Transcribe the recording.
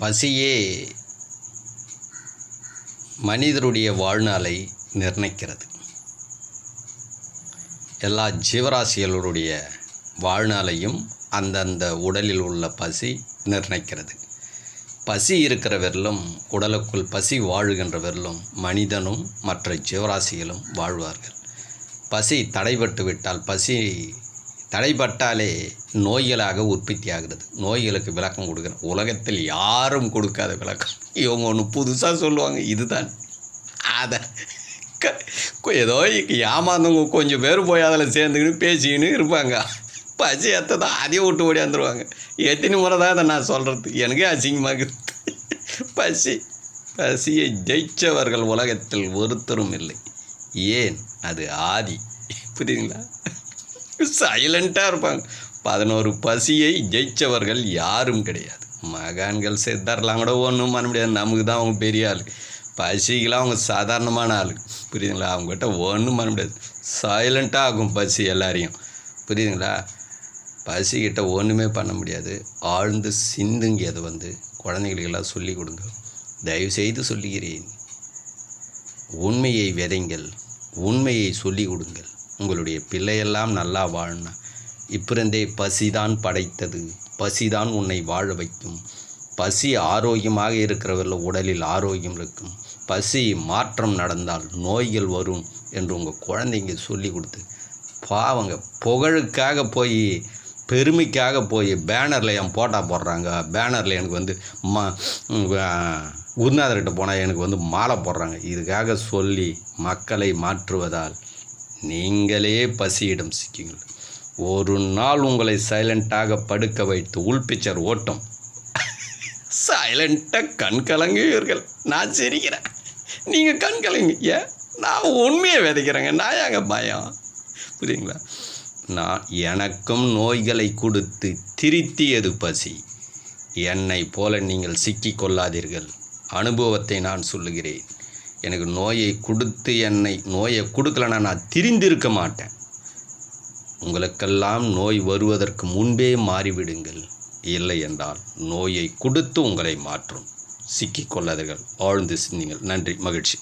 பசியே மனிதருடைய வாழ்நாளை நிர்ணயிக்கிறது. எல்லா ஜீவராசிகளுடைய வாழ்நாளையும் அந்தந்த உடலில் உள்ள பசி நிர்ணயிக்கிறது. பசி இருக்கிறவரிலும் உடலுக்குள் பசி வாழுகின்றவரிலும் மனிதனும் மற்ற ஜீவராசிகளும் வாழ்வார்கள். பசி தடைபட்டு விட்டால் பசி தடைப்பட்டாலே நோய்களாக உற்பத்தி ஆகிறது நோய்களுக்கு விளக்கம் கொடுக்குற உலகத்தில் யாரும் கொடுக்காத விளக்கம். இவங்க ஒன்று புதுசாக சொல்லுவாங்க இதுதான். அதை க- ஏதோ ஏமாந்தவங்க கொஞ்சம் பேர் போய் அதில் சேர்ந்துக்கின்னு பேசிக்கின்னு இருப்பாங்க. பசி எத்ததான் அதையும் விட்டு ஓடியாந்துருவாங்க எத்தனை முறை தான் அதை நான் சொல்கிறது எனக்கே அசிங்கமாக பசி பசியை ஜெயிச்சவர்கள் உலகத்தில் ஒருத்தரும் இல்லை. ஏன்? அது ஆதி. புரியுதுங்களா? சைலண்ட்டாக இருப்பாங்க. பதினோரு பசியை ஜெயித்தவர்கள் யாரும் கிடையாது. மகான்கள் சித்தர்லாம் கூட ஒன்றும் பண்ண முடியாது. நமக்கு தான் அவங்க பெரிய ஆள். பசிக்கெலாம் அவங்க சாதாரணமான ஆள். புரியுதுங்களா? அவங்ககிட்ட ஒன்றும் பண்ண முடியாது. சைலண்ட்டாக ஆகும் பசி எல்லாரையும். புரியுதுங்களா? பசிக்கிட்ட ஒன்றுமே பண்ண முடியாது. ஆழ்ந்து சிந்துங்க அதை வந்து. குழந்தைகளுக்கெல்லாம் சொல்லிக் கொடுங்க. தயவு செய்து சொல்லுகிறேன். உண்மையை விதைங்கள். உண்மையை சொல்லிக் கொடுங்கள். உங்களுடைய பிள்ளையெல்லாம் நல்லா வாழணும் இப்பிறந்தே பசிதான் படைத்தது. பசிதான் உன்னை வாழ வைக்கும். பசி ஆரோக்கியமாக இருக்கிறவர்கள் உடலில் ஆரோக்கியம் இருக்கும். பசி மாற்றம் நடந்தால் நோய்கள் வரும் என்று உங்கள் குழந்தைங்க சொல்லி கொடுத்து பாவங்க புகழுக்காக போய் பெருமைக்காக போய் பேனரில் என் போட்டா போடுறாங்க. பேனரில் எனக்கு வந்து மா ம், குருநாதர்கிட்ட போனால் எனக்கு வந்து மாலை போடுறாங்க. இதுக்காக சொல்லி மக்களை மாற்றுவதால் நீங்களே பசியிடம் சிக்கிங்கள் ஒரு நாள் உங்களை சைலண்ட்டாக படுக்க வைத்து உள்பிச்சர் ஓட்டம். சைலண்ட்டாக கண் கலங்குவீர்கள். நான் சிரிக்கிறேன். நீங்கள் கண் கலங்க ஏன் நான் உண்மையை விதைக்கிறேங்க. நான் ஏங்க பயம்? புரியுங்களா நான் எனக்கும் நோய்களை கொடுத்து திருத்தியது பசி. என்னை போல நீங்கள் சிக்கிக்கொள்ளாதீர்கள் அனுபவத்தை நான் சொல்லுகிறேன். எனக்கு நோயை கொடுத்து என்னை நோயை கொடுக்கலனா நான் திரிந்திருக்க மாட்டேன். உங்களுக்கெல்லாம் நோய் வருவதற்கு முன்பே மாறிவிடுங்கள். இல்லை என்றால் நோயை கொடுத்து உங்களை மாற்றும். சிக்கிக்கொள்ளாதீர்கள் ஆழ்ந்து சிந்திங்கள். நன்றி. மகிழ்ச்சி.